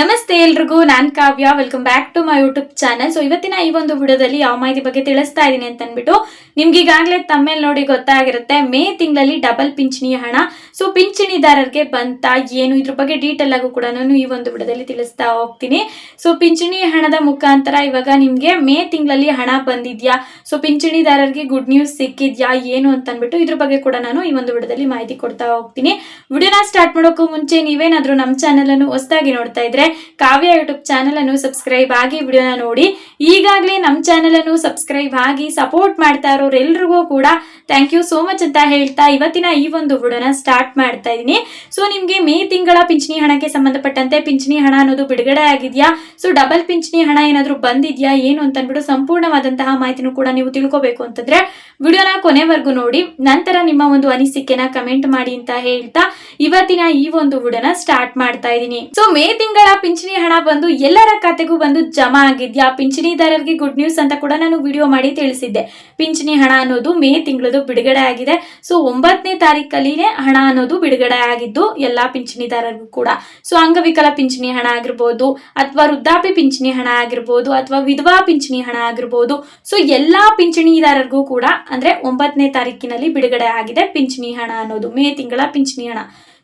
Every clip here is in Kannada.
ನಮಸ್ತೆ ಎಲ್ರಿಗೂ, ನಾನ್ Kavya. Welcome back to my YouTube channel so ಇವತ್ತಿನ ಈ ಒಂದು ವಿಡಿಯೋದಲ್ಲಿ ಯಾವ ಮಾಹಿತಿ ಬಗ್ಗೆ ತಿಳಿಸ್ತಾ ಇದ್ದೀನಿ ಅಂತ ಅಂದ್ಬಿಟ್ಟು ನಿಮ್ಗೆ ಈಗಾಗಲೇ ತಮ್ಮೇಲ್ ನೋಡಿ ಗೊತ್ತಾಗಿರುತ್ತೆ. ಮೇ ತಿಂಗಳಲ್ಲಿ ಡಬಲ್ ಪಿಂಚಣಿ ಹಣ. ಸೊ ಪಿಂಚಣಿದಾರರಿಗೆ ಬಂತ, ಏನು, ಇದ್ರ ಬಗ್ಗೆ ಡೀಟೇಲ್ ಆಗು ಕೂಡ ನಾನು ಈ ಒಂದು ವಿಡಿಯೋದಲ್ಲಿ ತಿಳಿಸ್ತಾ ಹೋಗ್ತೀನಿ. ಸೊ ಪಿಂಚಣಿ ಹಣದ ಮುಖಾಂತರ ಇವಾಗ ನಿಮ್ಗೆ ಮೇ ತಿಂಗಳಲ್ಲಿ ಹಣ ಬಂದಿದ್ಯಾ? ಸೊ ಪಿಂಚಣಿದಾರರಿಗೆ ಗುಡ್ ನ್ಯೂಸ್ ಸಿಕ್ಕಿದ್ಯಾ, ಏನು ಅಂತ ಅಂದ್ಬಿಟ್ಟು ಇದ್ರ ಬಗ್ಗೆ ಕೂಡ ನಾನು ಈ ಒಂದು ವಿಡಿಯೋದಲ್ಲಿ ಮಾಹಿತಿ ಕೊಡ್ತಾ ಹೋಗ್ತೀನಿ. ವಿಡಿಯೋನ ಸ್ಟಾರ್ಟ್ ಮಾಡೋಕ್ಕೂ ಮುಂಚೆ ನೀವೇನಾದ್ರೂ ನಮ್ಮ ಚಾನಲ್ ಅನ್ನು ಹೊಸದಾಗಿ ನೋಡ್ತಾ ಇದ್ರೆ ಕಾವ್ಯ ಯೂಟ್ಯೂಬ್ ಚಾನಲ್ ಅನ್ನು ಸಬ್ಸ್ಕ್ರೈಬ್ ಆಗಿ ವಿಡಿಯೋನ ನೋಡಿ. ಈಗಾಗಲೇ ನಮ್ಮ ಚಾನೆಲ್ ಅನ್ನು ಸಬ್ಸ್ಕ್ರೈಬ್ ಆಗಿ ಸಪೋರ್ಟ್ ಮಾಡ್ತಾ ಇರೋರೆಲ್ರಿಗೂ ಕೂಡ ಥ್ಯಾಂಕ್ ಯು ಸೋ ಮಚ್ ಅಂತ ಹೇಳ್ತಾ ಇವತ್ತಿನ ಈ ಒಂದು ವಿಡಿಯೋನ ಸ್ಟಾರ್ಟ್ ಮಾಡ್ತಾ ಇದ್ದೀನಿ. ಸೊ ನಿಮಗೆ ಮೇ ತಿಂಗಳ ಪಿಂಚಣಿ ಹಣಕ್ಕೆ ಸಂಬಂಧಪಟ್ಟಂತೆ ಪಿಂಚಣಿ ಹಣ ಅನ್ನೋದು ಬಿಡುಗಡೆ ಆಗಿದೆಯಾ? ಸೊ ಡಬಲ್ ಪಿಂಚಣಿ ಹಣ ಏನಾದರೂ ಬಂದಿದ್ಯಾ, ಏನು ಅಂತ ಅಂದ್ಬಿಟ್ಟು ಸಂಪೂರ್ಣವಾದಂತಹ ಮಾಹಿತಿನೂ ಕೂಡ ನೀವು ತಿಳ್ಕೊಬೇಕು ಅಂತಂದ್ರೆ ವಿಡಿಯೋನ ಕೊನೆವರೆಗೂ ನೋಡಿ. ನಂತರ ನಿಮ್ಮ ಒಂದು ಅನಿಸಿಕೆನ ಕಮೆಂಟ್ ಮಾಡಿ ಅಂತ ಹೇಳ್ತಾ ಇವತ್ತಿನ ಈ ಒಂದು ವಿಡಿಯೋನ ಸ್ಟಾರ್ಟ್ ಮಾಡ್ತಾ ಇದ್ದೀನಿ. ಸೊ ಮೇ ತಿಂಗಳ ಪಿಂಚಣಿ ಹಣ ಬಂದು ಎಲ್ಲರ ಖಾತೆಗೂ ಬಂದು ಜಮಾ ಆಗಿದ್ಯಾ? ಪಿಂಚಣಿದಾರರಿಗೆ ಗುಡ್ ನ್ಯೂಸ್ ಅಂತ ಕೂಡ ನಾನು ವಿಡಿಯೋ ಮಾಡಿ ತಿಳಿಸಿದ್ದೆ. ಪಿಂಚಣಿ ಹಣ ಅನ್ನೋದು ಮೇ ತಿಂಗಳದು ಬಿಡುಗಡೆ ಆಗಿದೆ. ಸೊ ಒಂಬತ್ತನೇ ತಾರೀಕಲ್ಲಿನೇ ಹಣ ಅನ್ನೋದು ಬಿಡುಗಡೆ ಆಗಿದ್ದು ಎಲ್ಲಾ ಪಿಂಚಣಿದಾರರಿಗೂ ಕೂಡ. ಸೊ ಅಂಗವಿಕಲ ಪಿಂಚಣಿ ಹಣ ಆಗಿರ್ಬೋದು, ಅಥವಾ ವೃದ್ಧಾಪಿ ಪಿಂಚಣಿ ಹಣ ಆಗಿರ್ಬೋದು, ಅಥವಾ ವಿಧವಾ ಪಿಂಚಣಿ ಹಣ ಆಗಿರ್ಬೋದು. ಸೊ ಎಲ್ಲಾ ಪಿಂಚಣಿದಾರರಿಗೂ ಕೂಡ ಅಂದ್ರೆ ಒಂಬತ್ತನೇ ತಾರೀಕಿನಲ್ಲಿ ಬಿಡುಗಡೆ ಆಗಿದೆ ಪಿಂಚಣಿ ಹಣ ಅನ್ನೋದು. ಮೇ ತಿಂಗಳ ಪಿಂಚಣಿ ಹಣ.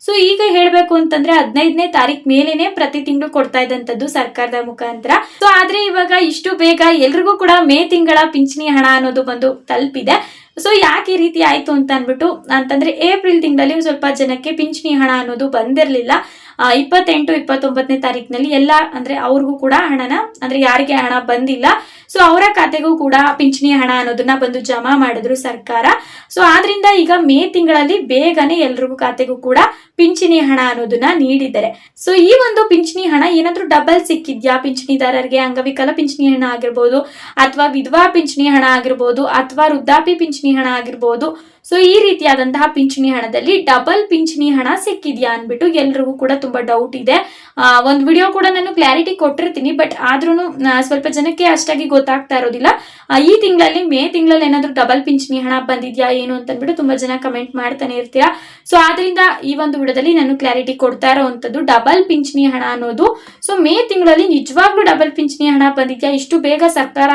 ಸೊ ಈಗ ಹೇಳ್ಬೇಕು ಅಂತಂದ್ರೆ ಹದಿನೈದನೇ ತಾರೀಕ್ ಮೇಲೇನೆ ಪ್ರತಿ ತಿಂಗಳು ಕೊಡ್ತಾ ಇದ್ದಂಥದ್ದು ಸರ್ಕಾರದ ಮುಖಾಂತರ. ಸೊ ಆದ್ರೆ ಇವಾಗ ಇಷ್ಟು ಬೇಗ ಎಲ್ರಿಗೂ ಕೂಡ ಮೇ ತಿಂಗಳ ಪಿಂಚಣಿ ಹಣ ಅನ್ನೋದು ಬಂದು ತಲುಪಿದೆ. ಸೊ ಯಾಕೆ ಈ ರೀತಿ ಆಯ್ತು ಅಂತ ಅಂದ್ಬಿಟ್ಟು ಅಂತಂದ್ರೆ ಏಪ್ರಿಲ್ ತಿಂಗಳಲ್ಲಿ ಸ್ವಲ್ಪ ಜನಕ್ಕೆ ಪಿಂಚಣಿ ಹಣ ಅನ್ನೋದು ಬಂದಿರಲಿಲ್ಲ. ಇಪ್ಪತ್ತೆಂಟು, ಇಪ್ಪತ್ತೊಂಬತ್ತನೇ ತಾರೀಕಿನಲ್ಲಿ ಎಲ್ಲ, ಅಂದ್ರೆ ಅವ್ರಿಗೂ ಕೂಡ ಹಣನ, ಅಂದ್ರೆ ಯಾರಿಗೆ ಹಣ ಬಂದಿಲ್ಲ. ಸೊ ಅವರ ಖಾತೆಗೂ ಕೂಡ ಪಿಂಚಣಿ ಹಣ ಅನ್ನೋದನ್ನ ಬಂದು ಜಮಾ ಮಾಡಿದ್ರು ಸರ್ಕಾರ. ಸೊ ಆದ್ರಿಂದ ಈಗ ಮೇ ತಿಂಗಳಲ್ಲಿ ಬೇಗನೆ ಎಲ್ರಿಗೂ ಖಾತೆಗೂ ಕೂಡ ಪಿಂಚಣಿ ಹಣ ಅನ್ನೋದನ್ನ ನೀಡಿದ್ದಾರೆ. ಸೊ ಈ ಒಂದು ಪಿಂಚಣಿ ಹಣ ಏನಾದ್ರೂ ಡಬಲ್ ಸಿಕ್ಕಿದ್ಯಾ? ಪಿಂಚಣಿದಾರರಿಗೆ ಅಂಗವಿಕಲ ಪಿಂಚಣಿ ಹಣ ಆಗಿರ್ಬೋದು, ಅಥವಾ ವಿಧವಾ ಪಿಂಚಣಿ ಹಣ ಆಗಿರ್ಬೋದು, ಅಥವಾ ವೃದ್ಧಾಪಿ ಪಿಂಚಣಿ ಹಣ ಆಗಿರ್ಬೋದು. ಸೊ ಈ ರೀತಿಯಾದಂತಹ ಪಿಂಚಣಿ ಹಣದಲ್ಲಿ ಡಬಲ್ ಪಿಂಚಣಿ ಹಣ ಸಿಕ್ಕಿದ್ಯಾ ಅನ್ಬಿಟ್ಟು ಎಲ್ರಿಗೂ ಕೂಡ ತುಂಬಾ ಡೌಟ್ ಇದೆ. ಒಂದು ವಿಡಿಯೋ ಕೂಡ ನಾನು ಕ್ಲಾರಿಟಿ ಕೊಟ್ಟಿರ್ತೀನಿ ಬಟ್ ಆದ್ರೂ ಸ್ವಲ್ಪ ಜನಕ್ಕೆ ಅಷ್ಟಾಗಿ ಗೊತ್ತಾಗ್ತಾ ಇರೋದಿಲ್ಲ. ಈ ತಿಂಗಳಲ್ಲಿ, ಮೇ ತಿಂಗಳಲ್ಲಿ ಏನಾದ್ರು ಡಬಲ್ ಪಿಂಚಣಿ ಹಣ ಬಂದಿದ್ಯಾ ಏನು ಅಂತ ಅಂದ್ಬಿಟ್ಟು ತುಂಬಾ ಜನ ಕಮೆಂಟ್ ಮಾಡ್ತಾನೆ ಇರ್ತೀರಾ. ಸೊ ಆದ್ರಿಂದ ಈ ಒಂದು ವಿಡಿಯೋದಲ್ಲಿ ನಾನು ಕ್ಲಾರಿಟಿ ಕೊಡ್ತಾ ಇರೋವಂಥದ್ದು ಡಬಲ್ ಪಿಂಚಣಿ ಹಣ ಅನ್ನೋದು. ಸೊ ಮೇ ತಿಂಗಳಲ್ಲಿ ನಿಜವಾಗ್ಲೂ ಡಬಲ್ ಪಿಂಚಣಿ ಹಣ ಬಂದಿದ್ಯಾ? ಇಷ್ಟು ಬೇಗ ಸರ್ಕಾರ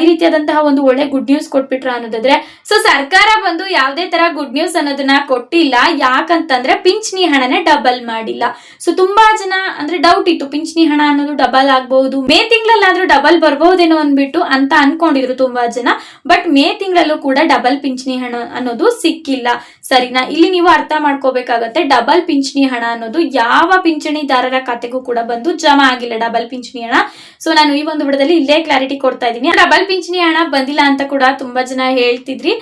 ಈ ರೀತಿಯಾದಂತಹ ಒಂದು ಒಳ್ಳೆ ಗುಡ್ ನ್ಯೂಸ್ ಕೊಟ್ಬಿಟ್ರ ಅನ್ನೋದಾದ್ರೆ. ಸೊ ಸರ್ಕಾರ ಬಂದು ಯಾವುದೇ ತರ ಗುಡ್ ನ್ಯೂಸ್ ಅನ್ನೋದನ್ನ ಕೊಟ್ಟಿಲ್ಲ. ಯಾಕಂತಂದ್ರೆ ಪಿಂಚಣಿ ಹಣನೆ ಡಬಲ್ ಮಾಡಿಲ್ಲ. ಸೊ ತುಂಬಾ ಜನ ಅಂದ್ರೆ ಡೌಟ್ ಇತ್ತು. ಪಿಂಚಣಿ ಹಣ ಅನ್ನೋದು ಡಬಲ್ ಆಗ್ಬಹುದು. ಮೇ ತಿಂಗಳಲ್ಲಾದ್ರೂ ಡಬಲ್ ಬರ್ಬಹುದೇನೋ ಅನ್ಬಿಟ್ಟು ಅಂತ ಅನ್ಕೊಂಡಿದ್ರು ತುಂಬಾ ಜನ. ಬಟ್ ಮೇ ತಿಂಗಳಲ್ಲೂ ಕೂಡ ಡಬಲ್ ಪಿಂಚಣಿ ಹಣ ಅನ್ನೋದು ಸಿಕ್ಕಿಲ್ಲ. ಸರಿನಾ? ಇಲ್ಲಿ ನೀವು ಅರ್ಥ ಮಾಡ್ಕೋಬೇಕಾಗತ್ತೆ. ಡಬಲ್ ಪಿಂಚಣಿ ಹಣ ಅನ್ನೋದು ಯಾವ ಪಿಂಚಣಿದಾರರ ಖಾತೆಗೂ ಕೂಡ ಬಂದು ಜಮಾ ಆಗಿಲ್ಲ ಡಬಲ್ ಪಿಂಚಣಿ ಹಣ. ಸೊ ನಾನು ಈ ಒಂದು ವಿಡದಲ್ಲಿ ಇಲ್ಲೇ ಕ್ಲಾರಿಟಿ ಕೊಡ್ತಾ ಇದ್ದೀನಿ. ಡಬಲ್ ಪಿಂಚಣಿ ಹಣ ಬಂದಿಲ್ಲ ಅಂತ ಕೂಡ ತುಂಬಾ ಜನ ಹೇಳ್ತಿದ್ರಿ.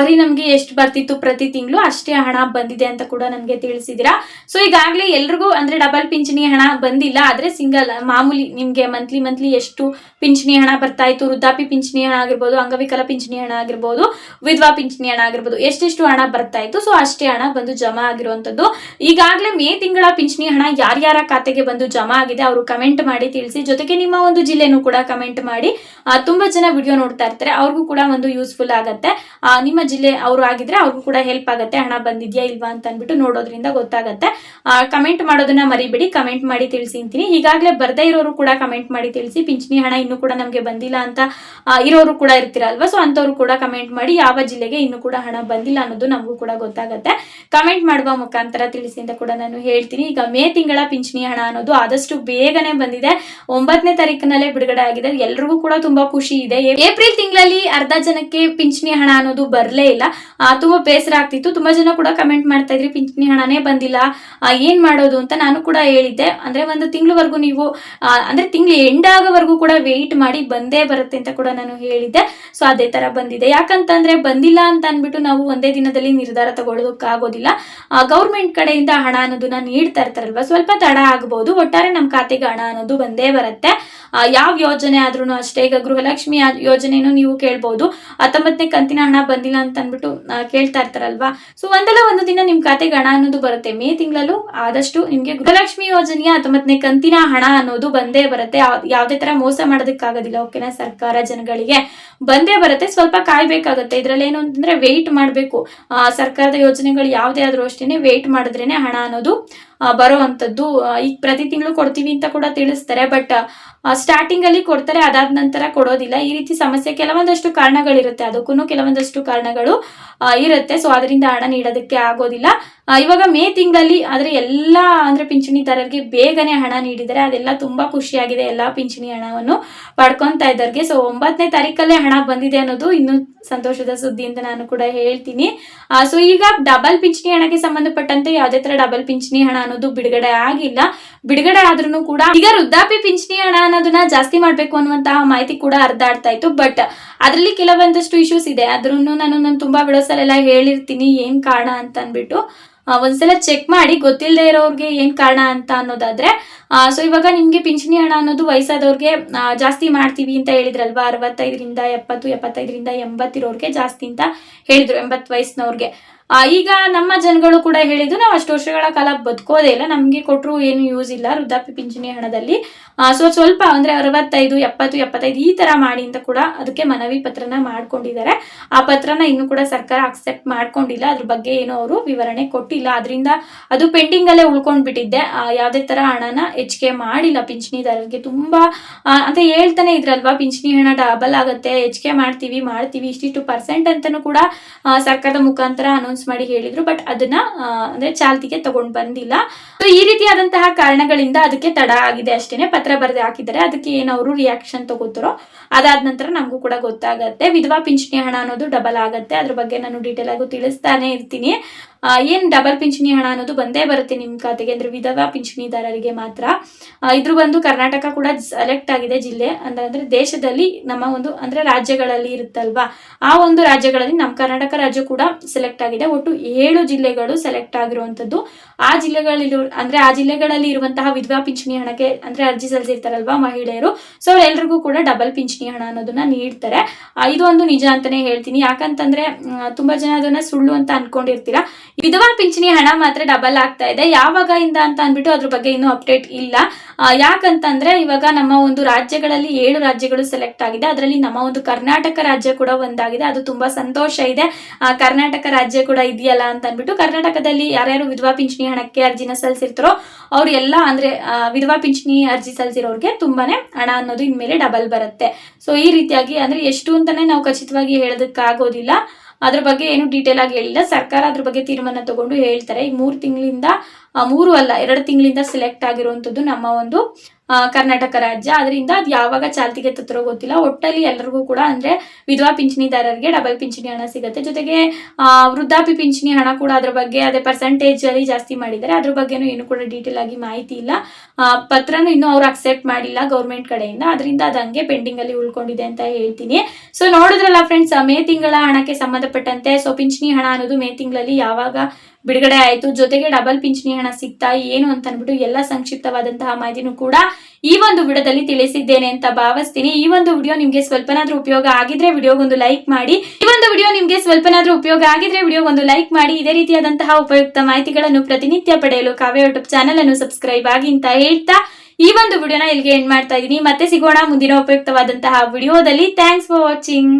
ಬರೀ ನಮ್ಗೆ ಎಷ್ಟು ಬರ್ತಿತ್ತು ಪ್ರತಿ ತಿಂಗಳು, ಅಷ್ಟೇ ಹಣ ಬಂದಿದೆ ಅಂತ ಕೂಡ ನನಗೆ ತಿಳಿಸಿದಿರಾ. ಸೊ ಈಗಾಗಲೇ ಎಲ್ರಿಗೂ ಅಂದ್ರೆ ಡಬಲ್ ಪಿಂಚಣಿ ಹಣ ಬಂದಿಲ್ಲ, ಆದ್ರೆ ಸಿಂಗಲ್ ಮಾಮೂಲಿ ನಿಮ್ಗೆ ಮಂತ್ಲಿ ಮಂತ್ಲಿ ಎಷ್ಟು ಪಿಂಚಣಿ ಹಣ ಬರ್ತಾ ಇತ್ತು? ವೃದ್ಧಾಪಿ ಪಿಂಚಣಿ ಹಣ ಆಗಿರ್ಬೋದು, ಅಂಗವಿಕಲ ಪಿಂಚಣಿ ಹಣ ಆಗಿರ್ಬೋದು, ವಿಧವಾ ಪಿಂಚಣಿ ಹಣ ಆಗಿರ್ಬೋದು, ಎಷ್ಟೆಷ್ಟು ಹಣ ಬರ್ತಾ ಇತ್ತು? ಸೊ ಅಷ್ಟೇ ಹಣ ಬಂದು ಜಮಾ ಆಗಿರುವಂತದ್ದು ಈಗಾಗಲೇ ಮೇ ತಿಂಗಳ ಪಿಂಚಣಿ ಹಣ ಯಾರ್ಯಾರ ಖಾತೆಗೆ ಬಂದು ಜಮಾ ಆಗಿದೆ ಅವರು ಕಮೆಂಟ್ ಮಾಡಿ ತಿಳಿಸಿ. ಜೊತೆಗೆ ನಿಮ್ಮ ಒಂದು ಜಿಲ್ಲೆನೂ ಕೂಡ ಕಮೆಂಟ್ ಮಾಡಿ. ತುಂಬಾ ಜನ ವಿಡಿಯೋ ನೋಡ್ತಾ ಇರ್ತಾರೆ, ಅವ್ರಿಗೂ ಕೂಡ ಒಂದು ಯೂಸ್ಫುಲ್ ಆಗತ್ತೆ. ನಿಮ್ಮ ಜಿಲ್ಲೆ, ಅವರು ಆಗಿದ್ರೆ ಅವ್ರಿಗೂ ಕೂಡ ಹೆಲ್ಪ್ ಆಗುತ್ತೆ, ಹಣ ಬಂದಿದ್ಯಾ ಇಲ್ವಾ ಅಂತ ಅಂದ್ಬಿಟ್ಟು ನೋಡೋದ್ರಿಂದ ಗೊತ್ತಾಗತ್ತೆ. ಕಮೆಂಟ್ ಮಾಡೋದನ್ನ ಮರಿಬೇಡಿ ಕಮೆಂಟ್ ಮಾಡಿ ತಿಳಿಸಿ ಅಂತೀನಿ. ಈಗಾಗಲೇ ಬರ್ದೇ ಇರೋರು ಕೂಡ ಕಮೆಂಟ್ ಮಾಡಿ ತಿಳಿಸಿ, ಪಿಂಚಣಿ ಹಣ ಇನ್ನೂ ಕೂಡ ನಮಗೆ ಬಂದಿಲ್ಲ ಅಂತ ಇರೋರು ಕೂಡ ಇರ್ತೀರಲ್ವಾ? ಸೊ ಅಂಥವ್ರು ಕೂಡ ಕಮೆಂಟ್ ಮಾಡಿ ಯಾವ ಜಿಲ್ಲೆಗೆ ಇನ್ನೂ ಕೂಡ ಹಣ ಬಂದಿಲ್ಲ ಅನ್ನೋದು ನಮಗೂ ಕೂಡ ಗೊತ್ತಾಗತ್ತೆ. ಕಮೆಂಟ್ ಮಾಡುವ ಮುಖಾಂತರ ತಿಳಿಸಿ ಅಂತ ಕೂಡ ನಾನು ಹೇಳ್ತೀನಿ. ಈಗ ಮೇ ತಿಂಗಳ ಪಿಂಚಣಿ ಹಣ ಅನ್ನೋದು ಆದಷ್ಟು ಬೇಗನೆ ಬಂದಿದೆ. ಒಂಬತ್ತನೇ ತಾರೀಕಿನಲ್ಲೇ ಬಿಡುಗಡೆ ಆಗಿದೆ. ಎಲ್ರಿಗೂ ಕೂಡ ತುಂಬಾ ಖುಷಿ ಇದೆ. ಏಪ್ರಿಲ್ ತಿಂಗಳಲ್ಲಿ ಅರ್ಧ ಜನಕ್ಕೆ ಪಿಂಚಣಿ ಹಣ ಅನ್ನೋದು ಬರಲೇ ಇಲ್ಲ. ತುಂಬಾ ಬೇಸರ ಆಗ್ತಿತ್ತು. ತುಂಬಾ ಜನ ಕೂಡ ಕಮೆಂಟ್ ಮಾಡ್ತಾ ಇದ್ರಿ ಪಿಂಚಣಿ ಹಣನೇ ಬಂದಿಲ್ಲ. ಏನ್ ಮಾಡೋದು? ಅಂತ ನಾನು ಕೂಡ ಹೇಳಿದ್ದೆ. ಅಂದ್ರೆ ಒಂದು ತಿಂಗಳವರೆಗೂ ನೀವು ಅಂದ್ರೆ ತಿಂಗಳು ಎಂಡ್ ಆಗೋವರೆಗೂ ಕೂಡ ವೆಯ್ಟ್ ಮಾಡಿ ಬಂದೇ ಬರುತ್ತೆ ಅಂತ ಕೂಡ ನಾನು ಹೇಳಿದ್ದೆ. ಸೊ ಅದೇ ತರ ಬಂದಿದೆ. ಯಾಕಂತಂದ್ರೆ ಬಂದಿಲ್ಲ ಅಂತ ಅನ್ಬಿಟ್ಟು ನಾವು ಒಂದೇ ದಿನದಲ್ಲಿ ನಿರ್ಧಾರ ತಗೊಳ್ಳೋದಕ್ಕಾಗೋದಿಲ್ಲ ಗೌರ್ಮೆಂಟ್ ಕಡೆಯಿಂದ ಹಣ ಅನ್ನೋದನ್ನ ನೀಡ್ತಾ ಇರ್ತಾರಲ್ವ? ಸ್ವಲ್ಪ ತಡ ಆಗ್ಬೋದು. ಒಟ್ಟಾರೆ ನಮ್ಮ ಖಾತೆಗೆ ಹಣ ಅನ್ನೋದು ಬಂದೇ ಬರುತ್ತೆ. ಯಾವ ಯೋಜನೆ ಆದ್ರೂ ಅಷ್ಟೇ. ಈಗ ಗೃಹಲಕ್ಷ್ಮಿ ಯೋಜನೆನೂ ನೀವು ಕೇಳ್ಬೋದು. ಹತ್ತೊಂಬತ್ತನೇ ಕಂತಿನ ಹಣ ಬಂದಿಲ್ಲ ಅಂತ ಅಂದ್ಬಿಟ್ಟು ಕೇಳ್ತಾ ಇರ್ತಾರಲ್ವಾ? ಸೊ ಒಂದಲ್ಲ ಒಂದು ದಿನ ನಿಮ್ ಖಾತೆಗೆ ಹಣ ಅನ್ನೋದು ಬರುತ್ತೆ. ಮೇ ತಿಂಗಳಲ್ಲೂ ಆದಷ್ಟು ನಿಮ್ಗೆ ಗೃಹಲಕ್ಷ್ಮಿ ಯೋಜನೆಯ ಹತ್ತೊಂಬತ್ತನೇ ಕಂತಿನ ಹಣ ಅನ್ನೋದು ಬಂದೇ ಬರುತ್ತೆ. ಯಾವ್- ಯಾವ್ದೇ ತರ ಮೋಸ ಮಾಡೋದಕ್ಕಾಗೋದಿಲ್ಲ, ಓಕೆನಾ, ಸರ್ಕಾರ ಜನಗಳಿಗೆ. ಬಂದೇ ಬರುತ್ತೆ. ಸ್ವಲ್ಪ ಕಾಯ್ಬೇಕಾಗತ್ತೆ. ಇದ್ರಲ್ಲಿ ಏನು ಅಂತಂದ್ರೆ ವೆಯ್ಟ್ ಮಾಡಬೇಕು. ಸರ್ಕಾರದ ಯೋಜನೆಗಳು ಯಾವ್ದೇ ಆದ್ರೂ ಅಷ್ಟೇನೆ ವೆಯ್ಟ್ ಮಾಡಿದ್ರೇನೆ ಹಣ ಅನ್ನೋದು ಬರೋ ಅಂಥದ್ದು ಈಗ ಪ್ರತಿ ತಿಂಗಳು ಕೊಡ್ತೀವಿ ಅಂತ ಕೂಡ ತಿಳಿಸ್ತಾರೆ, ಬಟ್ ಸ್ಟಾರ್ಟಿಂಗ್ ಅಲ್ಲಿ ಕೊಡ್ತಾರೆ, ಅದಾದ ನಂತರ ಕೊಡೋದಿಲ್ಲ. ಈ ರೀತಿ ಸಮಸ್ಯೆ ಕೆಲವೊಂದಷ್ಟು ಕಾರಣಗಳಿರುತ್ತೆ. ಅದಕ್ಕೂ ಕೆಲವೊಂದಷ್ಟು ಕಾರಣಗಳು ಇರುತ್ತೆ. ಸೊ ಅದರಿಂದ ಹಣ ನೀಡೋದಕ್ಕೆ ಆಗೋದಿಲ್ಲ. ಇವಾಗ ಮೇ ತಿಂಗಳಲ್ಲಿ ಆದ್ರೆ ಎಲ್ಲ, ಅಂದ್ರೆ ಪಿಂಚಣಿದಾರರಿಗೆ ಬೇಗನೆ ಹಣ ನೀಡಿದರೆ ಅದೆಲ್ಲ ತುಂಬಾ ಖುಷಿಯಾಗಿದೆ, ಎಲ್ಲಾ ಪಿಂಚಣಿ ಹಣವನ್ನು ಪಡ್ಕೊಂತ ಇದ್ದವ್ರಿಗೆ. ಸೊ ಒಂಬತ್ತನೇ ತಾರೀಕಲ್ಲೇ ಹಣ ಬಂದಿದೆ ಅನ್ನೋದು ಇನ್ನು ಸಂತೋಷದ ಸುದ್ದಿ ಅಂತ ನಾನು ಕೂಡ ಹೇಳ್ತೀನಿ. ಸೊ ಈಗ ಡಬಲ್ ಪಿಂಚಣಿ ಹಣಕ್ಕೆ ಸಂಬಂಧಪಟ್ಟಂತೆ ಯಾವುದೇ ತರ ಡಬಲ್ ಪಿಂಚಣಿ ಹಣ ಅನ್ನೋದು ಬಿಡುಗಡೆ ಆಗಿಲ್ಲ. ಬಿಡುಗಡೆ ಆದ್ರೂ ಕೂಡ ಈಗ ವೃದ್ಧಾಪಿ ಪಿಂಚಣಿ ಹಣ ಅನ್ನೋದನ್ನ ಜಾಸ್ತಿ ಮಾಡ್ಬೇಕು ಅನ್ನುವಂತಹ ಮಾಹಿತಿ ಕೂಡ ಹರಿದಾಡ್ತಾ ಇತ್ತು. ಬಟ್ ಅದರಲ್ಲಿ ಕೆಲವೊಂದಷ್ಟು ಇಶ್ಯೂಸ್ ಇದೆ. ಅದ್ರೂ ನಾನು ನಾನು ತುಂಬಾ ವಿಡಿಯೋಸಲ್ಲೆಲ್ಲ ಹೇಳಿರ್ತೀನಿ. ಏನ್ ಕಾರಣ ಅಂತ ಅಂದ್ಬಿಟ್ಟು ಒಂದ್ಸಲ ಚೆಕ್ ಮಾಡಿ. ಗೊತ್ತಿಲ್ಲದೆ ಇರೋರ್ಗೆ ಏನ್ ಕಾರಣ ಅಂತ ಅನ್ನೋದಾದ್ರೆ ಸೊ ಇವಾಗ ನಿಮ್ಗೆ ಪಿಂಚಣಿ ಹಣ ಅನ್ನೋದು ವಯಸ್ಸಾದವ್ರಿಗೆ ಜಾಸ್ತಿ ಮಾಡ್ತೀವಿ ಅಂತ ಹೇಳಿದ್ರಲ್ವಾ? ಅರವತ್ತೈದರಿಂದ ಎಪ್ಪತ್ತು, ಎಪ್ಪತ್ತೈದರಿಂದ ಎಂಬತ್ತಿರೋರ್ಗೆ ಜಾಸ್ತಿ ಅಂತ ಹೇಳಿದ್ರು, ಎಂಬತ್ತು ವಯಸ್ಸಿನವ್ರಿಗೆ. ಈಗ ನಮ್ಮ ಜನಗಳು ಕೂಡ ಹೇಳಿದ್ದು ನಾವು ಅಷ್ಟು ವರ್ಷಗಳ ಕಾಲ ಬದುಕೋದೇ ಇಲ್ಲ. ನಮಗೆ ಕೊಟ್ಟರು ಏನು ಯೂಸ್ ಇಲ್ಲ. ವೃದ್ಧಾಪ್ಯ ಪಿಂಚಣಿ ಹಣದಲ್ಲಿ. ಸೊ ಸ್ವಲ್ಪ ಅಂದ್ರೆ ಅರವತ್ತೈದು, ಎಪ್ಪತ್ತು, ಎಪ್ಪತ್ತೈದು ಈ ತರ ಮಾಡಿ ಅಂತ ಕೂಡ ಅದಕ್ಕೆ ಮನವಿ ಪತ್ರನ ಮಾಡ್ಕೊಂಡಿದ್ದಾರೆ. ಆ ಪತ್ರನ ಇನ್ನು ಕೂಡ ಸರ್ಕಾರ ಅಕ್ಸೆಪ್ಟ್ ಮಾಡ್ಕೊಂಡಿಲ್ಲ. ಅದ್ರ ಬಗ್ಗೆ ಏನು ಅವರು ವಿವರಣೆ ಕೊಟ್ಟಿಲ್ಲ. ಅದರಿಂದ ಅದು ಪೆಂಡಿಂಗ್ ಅಲ್ಲೇ ಉಳ್ಕೊಂಡ್ ಬಿಟ್ಟಿದ್ದೆ ಯಾವುದೇ ತರ ಹಣನ ಹೆಚ್ಚಿಗೆ ಮಾಡಿಲ್ಲ. ಪಿಂಚಣಿದಾರರಿಗೆ ತುಂಬಾ ಅಂತ ಹೇಳ್ತಾನೆ ಇದ್ರಲ್ವಾ, ಪಿಂಚಣಿ ಹಣ ಡಬಲ್ ಆಗುತ್ತೆ, ಹೆಚ್ಚಿಗೆ ಮಾಡ್ತೀವಿ ಮಾಡ್ತೀವಿ, ಇಷ್ಟಿಷ್ಟು ಪರ್ಸೆಂಟ್ ಅಂತಾನು ಕೂಡ ಸರ್ಕಾರದ ಮುಖಾಂತರ ಅನೌನ್ಸ್ ಮಾಡಿ ಹೇಳಿದ್ರು ಬಟ್ ಅದನ್ನ ಅಂದರೆ ಚಾಲ್ತಿಗೆ ತಗೊಂಡ್ ಬಂದಿಲ್ಲ. ಈ ರೀತಿಯಾದಂತಹ ಕಾರಣಗಳಿಂದ ಅದಕ್ಕೆ ತಡ ಆಗಿದೆ ಅಷ್ಟೇನೆ. ಪತ್ರ ಬರೆದು ಹಾಕಿದ್ದಾರೆ. ಅದಕ್ಕೆ ಏನವರು ರಿಯಾಕ್ಷನ್ ತಗೋತಾರೋ ಅದಾದ ನಂತರ ನಮಗೂ ಕೂಡ ಗೊತ್ತಾಗತ್ತೆ. ವಿಧವಾ ಪಿಂಚಣಿ ಹಣ ಅನ್ನೋದು ಡಬಲ್ ಆಗತ್ತೆ. ಅದ್ರ ಬಗ್ಗೆ ನಾನು ಡೀಟೇಲ್ ಆಗಿ ತಿಳಿಸ್ತಾನೆ ಇರ್ತೀನಿ. ಏನ್ ಡಬಲ್ ಪಿಂಚಣಿ ಹಣ ಅನ್ನೋದು ಬಂದೇ ಬರುತ್ತೆ ನಿಮ್ ಖಾತೆಗೆ. ಅಂದ್ರೆ ವಿಧವಾ ಪಿಂಚಣಿದಾರರಿಗೆ ಮಾತ್ರ. ಇದ್ರ ಬಂದು ಕರ್ನಾಟಕ ಕೂಡ ಸೆಲೆಕ್ಟ್ ಆಗಿದೆ ಜಿಲ್ಲೆ. ಅಂದ್ರೆ ದೇಶದಲ್ಲಿ ನಮ್ಮ ಒಂದು, ಅಂದ್ರೆ ರಾಜ್ಯಗಳಲ್ಲಿ ಇರುತ್ತಲ್ವಾ? ಆ ಒಂದು ರಾಜ್ಯಗಳಲ್ಲಿ ನಮ್ಮ ಕರ್ನಾಟಕ ರಾಜ್ಯ ಕೂಡ ಸೆಲೆಕ್ಟ್ ಆಗಿದೆ. ಒಟ್ಟು ಏಳು ಜಿಲ್ಲೆಗಳು ಸೆಲೆಕ್ಟ್ ಆಗಿರುವಂತದ್ದು ಆ ಜಿಲ್ಲೆಗಳಲ್ಲಿ ಅಂದ್ರೆ ಆ ಜಿಲ್ಲೆಗಳಲ್ಲಿ ಇರುವಂತಹ ವಿಧವಾ ಪಿಂಚಣಿ ಹಣಕ್ಕೆ ಅಂದ್ರೆ ಅರ್ಜಿ ಸಲ್ಲಿಸಿರ್ತಾರಲ್ವಾ ಮಹಿಳೆಯರು. ಸೊ ಎಲ್ರಿಗೂ ಕೂಡ ಡಬಲ್ ಪಿಂಚಣಿ ಹಣ ಅನ್ನೋದನ್ನ ನೀಡ್ತಾರೆ. ಇದು ಒಂದು ನಿಜ ಅಂತಾನೆ ಹೇಳ್ತೀನಿ. ಯಾಕಂತಂದ್ರೆ ತುಂಬಾ ಜನ ಅದನ್ನ ಸುಳ್ಳು ಅಂತ ಅನ್ಕೊಂಡಿರ್ತೀರಾ. ವಿಧವಾ ಪಿಂಚಣಿ ಹಣ ಮಾತ್ರ ಡಬಲ್ ಆಗ್ತಾ ಇದೆ. ಯಾವಾಗ ಇಂದ ಅಂತ ಅಂದ್ಬಿಟ್ಟು ಅದ್ರ ಬಗ್ಗೆ ಇನ್ನೂ ಅಪ್ಡೇಟ್ ಇಲ್ಲ. ಯಾಕಂತಂದ್ರೆ, ಇವಾಗ ನಮ್ಮ ಒಂದು ರಾಜ್ಯಗಳಲ್ಲಿ ಏಳು ರಾಜ್ಯಗಳು ಸೆಲೆಕ್ಟ್ ಆಗಿದೆ. ಅದರಲ್ಲಿ ನಮ್ಮ ಒಂದು ಕರ್ನಾಟಕ ರಾಜ್ಯ ಕೂಡ ಒಂದಾಗಿದೆ. ಅದು ತುಂಬಾ ಸಂತೋಷ ಇದೆ. ಕರ್ನಾಟಕ ರಾಜ್ಯ ಕೂಡ ಇದೆಯಲ್ಲ ಅಂತ ಅಂದ್ಬಿಟ್ಟು ಕರ್ನಾಟಕದಲ್ಲಿ ಯಾರ್ಯಾರು ವಿಧವಾ ಪಿಂಚಣಿ ಹಣಕ್ಕೆ ಅರ್ಜಿನ ಸಲ್ಲಿಸಿರ್ತಾರೋ, ಅವ್ರು ಎಲ್ಲ ಅಂದ್ರೆ ವಿಧವಾ ಪಿಂಚಣಿ ಅರ್ಜಿ ಸಲ್ಲಿಸಿರೋರ್ಗೆ ತುಂಬಾನೇ ಹಣ ಅನ್ನೋದು ಇನ್ಮೇಲೆ ಡಬಲ್ ಬರುತ್ತೆ. ಸೊ ಈ ರೀತಿಯಾಗಿ ಅಂದ್ರೆ ಎಷ್ಟು ಅಂತಾನೆ ನಾವು ಖಚಿತವಾಗಿ ಹೇಳೋದಕ್ಕಾಗೋದಿಲ್ಲ. ಅದ್ರ ಬಗ್ಗೆ ಏನು ಡೀಟೇಲ್ ಆಗಿ ಹೇಳಿಲ್ಲ. ಸರ್ಕಾರ ಅದ್ರ ಬಗ್ಗೆ ತೀರ್ಮಾನ ತಗೊಂಡು ಹೇಳ್ತಾರೆ. ಈ ಮೂರು ತಿಂಗಳಿಂದ ಮೂರು ಅಲ್ಲ, ಎರಡು ತಿಂಗಳಿಂದ ಸೆಲೆಕ್ಟ್ ಆಗಿರುವಂತದ್ದು ನಮ್ಮ ಒಂದು ಕರ್ನಾಟಕ ರಾಜ್ಯ. ಅದರಿಂದ ಅದು ಯಾವಾಗ ಚಾಲ್ತಿಗೆ ತತ್ತಿರೋ ಗೊತ್ತಿಲ್ಲ. ಒಟ್ಟಲ್ಲಿ ಎಲ್ಲರಿಗೂ ಕೂಡ ಅಂದ್ರೆ ವಿಧವಾ ಪಿಂಚಣಿದಾರರಿಗೆ ಡಬಲ್ ಪಿಂಚಣಿ ಹಣ ಸಿಗುತ್ತೆ. ಜೊತೆಗೆ ವೃದ್ಧಾಪಿ ಪಿಂಚಣಿ ಹಣ ಕೂಡ ಅದ್ರ ಬಗ್ಗೆ ಅದೇ ಪರ್ಸೆಂಟೇಜ್ ಅಲ್ಲಿ ಜಾಸ್ತಿ ಮಾಡಿದ್ದಾರೆ. ಅದ್ರ ಬಗ್ಗೆನೂ ಏನು ಕೂಡ ಡೀಟೇಲ್ ಆಗಿ ಮಾಹಿತಿ ಇಲ್ಲ. ಪತ್ರನೂ ಇನ್ನೂ ಅವ್ರು ಅಕ್ಸೆಪ್ಟ್ ಮಾಡಿಲ್ಲ ಗೌರ್ಮೆಂಟ್ ಕಡೆಯಿಂದ. ಅದರಿಂದ ಅದು ಹಂಗೆ ಪೆಂಡಿಂಗ್ ಅಲ್ಲಿ ಉಳ್ಕೊಂಡಿದೆ ಅಂತ ಹೇಳ್ತೀನಿ. ಸೊ ನೋಡಿದ್ರಲ್ಲ ಫ್ರೆಂಡ್ಸ್ ಮೇ ತಿಂಗಳ ಹಣಕ್ಕೆ ಸಂಬಂಧಪಟ್ಟಂತೆ. ಸೊ ಪಿಂಚಣಿ ಹಣ ಅನ್ನೋದು ಮೇ ತಿಂಗಳಲ್ಲಿ ಯಾವಾಗ ಬಿಡುಗಡೆ ಆಯಿತು. ಜೊತೆಗೆ ಡಬಲ್ ಪಿಂಚಣಿ ಹಣ ಸಿಗ್ತಾ ಏನು ಅಂತ ಅನ್ಬಿಟ್ಟು ಎಲ್ಲ ಸಂಕ್ಷಿಪ್ತವಾದಂತಹ ಮಾಹಿತಿನೂ ಕೂಡ ಈ ಒಂದು ವಿಡಿಯೋದಲ್ಲಿ ತಿಳಿಸಿದ್ದೇನೆ ಅಂತ ಭಾವಿಸ್ತೀನಿ. ಈ ಒಂದು ವಿಡಿಯೋ ನಿಮ್ಗೆ ಸ್ವಲ್ಪನಾದ್ರೂ ಉಪಯೋಗ ಆಗಿದ್ರೆ ವಿಡಿಯೋಗೊಂದು ಲೈಕ್ ಮಾಡಿ. ಈ ಒಂದು ವಿಡಿಯೋ ನಿಮ್ಗೆ ಸ್ವಲ್ಪನಾದ್ರೂ ಉಪಯೋಗ ಆಗಿದ್ರೆ ವಿಡಿಯೋಗೊಂದು ಲೈಕ್ ಮಾಡಿ. ಇದೇ ರೀತಿಯಾದಂತಹ ಉಪಯುಕ್ತ ಮಾಹಿತಿಗಳನ್ನು ಪ್ರತಿನಿತ್ಯ ಪಡೆಯಲು ಕಾವ್ಯ ಯೂಟ್ಯೂಬ್ ಚಾನಲ್ ಅನ್ನು ಸಬ್ಸ್ಕ್ರೈಬ್ ಆಗಿ ಅಂತ ಹೇಳ್ತಾ ಈ ಒಂದು ವಿಡಿಯೋನ ಇಲ್ಲಿಗೆ ಎಂಡ್ ಮಾಡ್ತಾ ಇದ್ದೀನಿ. ಮತ್ತೆ ಸಿಗೋಣ ಮುಂದಿನ ಉಪಯುಕ್ತವಾದಂತಹ ವಿಡಿಯೋದಲ್ಲಿ. Thanks for watching